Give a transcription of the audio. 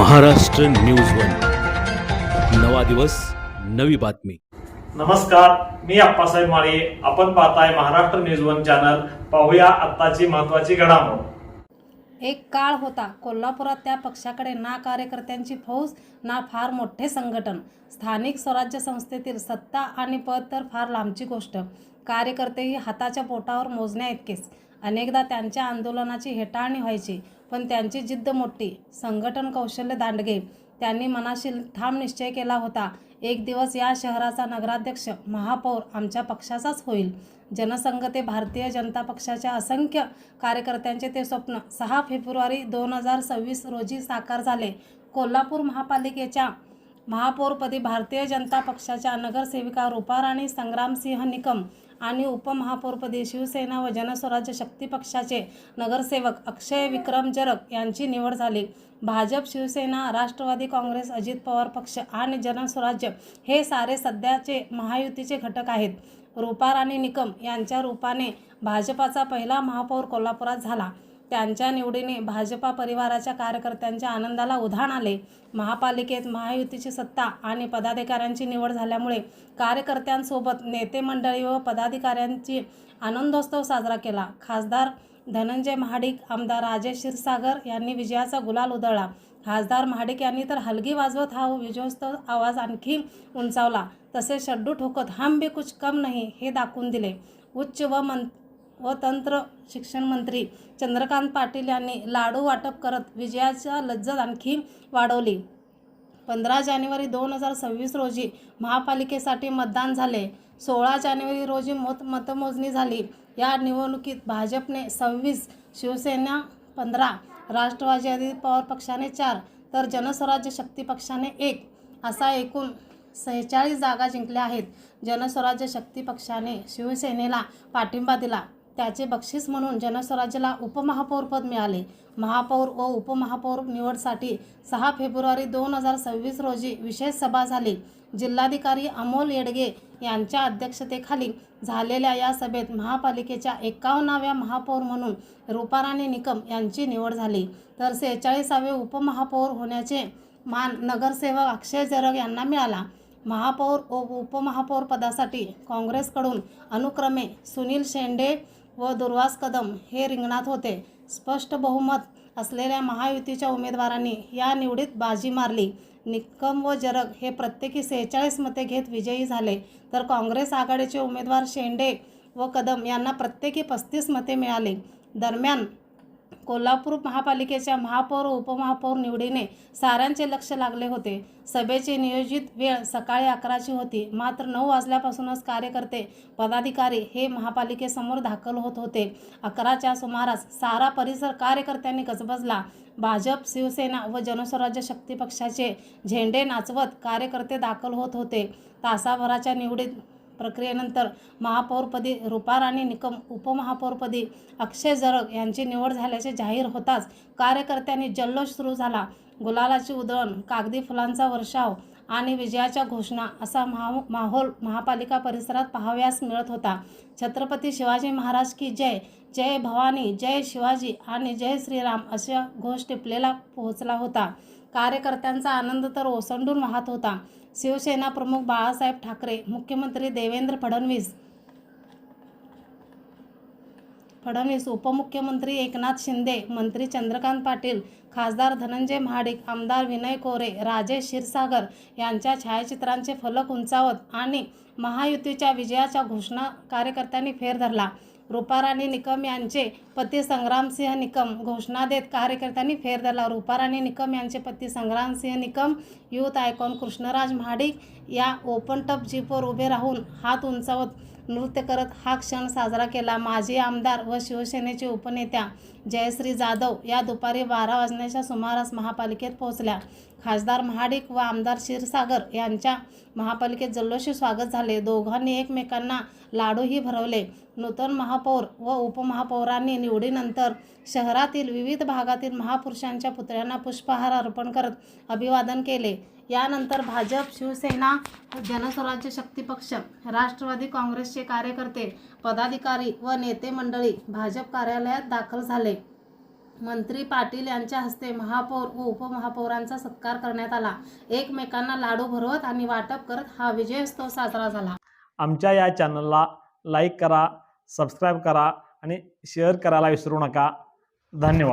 Maharashtra news one. नवा दिवस नवी बातमी. नमस्कार मी अप्पासाहेब माळी. आपण पाहताय महाराष्ट्र न्यूज वन चॅनल. पाहूया आत्ताची महत्वाची घडामोड. एक काळ होता. कोल्हापुरात त्या पक्षाकडे ना कार्यकर्त्यांची फौज ना फार मोठे संघटन. स्थानिक स्वराज्य संस्थेतील सत्ता आणि पद तर फार लांबची गोष्ट. कार्यकर्तेही हाताच्या पोटावर मोजण्या इतकेच. अनेकदा त्यांच्या आंदोलनाची हेटाळणी व्हायची पण त्यांची जिद्द मोठी. संघटन कौशल्य दांडगे त्यांनी मनाशी ठाम निश्चय केला होता. एक दिवस या शहराचा नगराध्यक्ष महापौर आमच्या पक्षाचाच होईल. जनसंघ ते भारतीय जनता पक्षाच्या असंख्य कार्यकर्त्यांचे ते स्वप्न. सहा फेब्रुवारी दोन हजार सव्वीस रोजी साकार झाले. कोल्हापूर महापालिकेच्या महापौरपदी भारतीय जनता पक्षाच्या नगरसेविका रुपाराणी संग्रामसिंह निकम आणि उपमहापौरपदी शिवसेना व जनस्वराज्य शक्ती पक्षाचे नगरसेवक अक्षय विक्रम जरक यांची निवड झाली. भाजप शिवसेना राष्ट्रवादी काँग्रेस अजित पवार पक्ष आणि जनस्वराज्य हे सारे सध्याचे महायुतीचे घटक आहेत. रूपाराणी निकम यांच्या रूपाने भाजपाचा पहिला महापौर कोल्हापुरात झाला. त्यांच्या निवडीने भाजपा परिवाराच्या कार्यकर्त्यांच्या आनंदाला उधाण आले. महापालिकेत महायुतीची सत्ता आणि पदाधिकाऱ्यांची निवड झाल्यामुळे कार्यकर्त्यांसोबत नेते मंडळी व पदाधिकाऱ्यांची आनंदोत्सव साजरा केला. खासदार धनंजय महाडिक आमदार राजेश क्षीरसागर यांनी विजयाचा गुलाल उधळला. खासदार महाडिक यांनी तर हलगी वाजवत हा विजयोत्सव आवाज आणखी उंचावला. तसेच शड्डू ठोकत हम भी कुछ कम नाही हे दाखवून दिले. उच्च व मन व तंत्र शिक्षण मंत्री चंद्रकांत पाटील यांनी लाडू वाटप करत विजयाच्या लज्जत आणखी वाढवली. पंधरा जानेवारी दोन हजार सव्वीस रोजी महापालिकेसाठी मतदान झाले. सोळा जानेवारी रोजी मत मतमोजणी झाली. या निवडणुकीत भाजपने सव्वीस शिवसेना पंधरा राष्ट्रवादी पवार पक्षाने चार तर जनस्वराज्य शक्ती पक्षाने एक असा एकूण सेहेचाळीस जागा जिंकल्या आहेत. जनस्वराज्य शक्ती पक्षाने शिवसेनेला पाठिंबा दिला. त्याचे बक्षीस म्हणून जनस्वराज्याला उपमहापौरपद मिळाले. महापौर व उपमहापौर निवडसाठी सहा फेब्रुवारी दोन हजार सव्वीस रोजी विशेष सभा झाली. जिल्हाधिकारी अमोल येडगे यांच्या अध्यक्षतेखाली झालेल्या या सभेत महापालिकेच्या एकावन्नाव्या महापौर म्हणून रूपाराणी निकम यांची निवड झाली. तर सेहेचाळीसावे उपमहापौर होण्याचे मान नगरसेवक अक्षय जरग यांना मिळाला. महापौर व उपमहापौर पदासाठी काँग्रेसकडून अनुक्रमे सुनील शेंडे व दुर्वास कदम हे रिंगणात होते. स्पष्ट बहुमत असलेल्या महायुतीच्या उमेदवारांनी या निवडीत बाजी मारली. निक्कम व जरग हे प्रत्येकी सेहेचाळीस मते घेत विजयी झाले. तर काँग्रेस आघाडीचे उमेदवार शेंडे व कदम यांना प्रत्येकी पस्तीस मते मिळाले. दरम्यान कोल्हापूर महापालिकेच्या महापौर उपमहापौर निवडीने साऱ्यांचे लक्ष लागले होते. सभेची नियोजित वेळ सकाळी अकराची होती. मात्र नऊ वाजल्यापासूनच कार्यकर्ते पदाधिकारी हे महापालिकेसमोर दाखल होत होते. अकराच्या सुमारास सारा परिसर कार्यकर्त्यांनी गजबजला. भाजप शिवसेना व जनस्वराज्य शक्ती पक्षाचे झेंडे नाचवत कार्यकर्ते दाखल होत होते. तासाभराच्या निवडीत प्रक्रियेनंतर महापौरपदी रुपाराणी निकम उपमहापौरपदी अक्षय जरग यांची निवड झाल्याचे जाहीर होताच कार्यकर्त्यांनी जल्लोष सुरू झाला. गुलालाची उधळण कागदी फुलांचा वर्षाव आणि विजयाच्या घोषणा असा महा माहोल महापालिका परिसरात पाहावयास मिळत होता. छत्रपती शिवाजी महाराज की जय जय भवानी जय शिवाजी आणि जय श्रीराम अशा घोष टिपलेला पोहोचला होता. कार्यकर्त्यांचा आनंद तर ओसंडून वाहत होता. शिवसेना प्रमुख बाळासाहेब ठाकरे मुख्यमंत्री देवेंद्र फडणवीस फडणवीस उपमुख्यमंत्री एकनाथ शिंदे मंत्री चंद्रकांत पाटील खासदार धनंजय महाडिक आमदार विनय कोरे राजेश क्षीरसागर यांच्या छायाचित्रांचे फलक उंचावत आणि महायुतीच्या विजयाच्या घोषणा कार्यकर्त्यांनी फेर धरला. रुपाराणी निकम यांचे पती संग्रामसिंह निकम घोषणा देत कार्यकर्त्यांनी फेर धरला. रुपाराणी निकम यांचे पती संग्रामसिंह निकम यूथ आयकॉन कृष्णराज महाडिक या ओपन टप जीपवर उभे राहून हात उंचावत नृत्य करत हा क्षण साजरा केला. माजी आमदार व शिवसेनेचे उपनेत्या जयश्री जाधव या दुपारी बारा वाजण्याच्या सुमारास महापालिकेत पोहोचल्या. खासदार महाडिक व आमदार क्षीरसागर यांच्या महापालिकेत जल्लोषी स्वागत झाले. दोघांनी एकमेकांना लाडूही भरवले. नूतन महापौर व उपमहापौरांनी निवडीनंतर शहरातील विविध भागातील महापुरुषांच्या पुतळ्यांना पुष्पहार अर्पण करत अभिवादन केले. यानंतर भाजप शिवसेना जनस्वराज्य शक्ती पक्ष राष्ट्रवादी काँग्रेसचे कार्यकर्ते पदाधिकारी व नेते मंडळी भाजप कार्यालयात दाखल झाले. मंत्री पाटील यांच्या हस्ते महापौर व उपमहापौरांचा सत्कार करण्यात आला. एकमेकांना लाडू भरवत आणि वाटप करत हा विजयोत्सव साजरा झाला. आमच्या या चॅनलला लाईक करा सबस्क्राईब करा आणि शेअर करायला विसरू नका. धन्यवाद.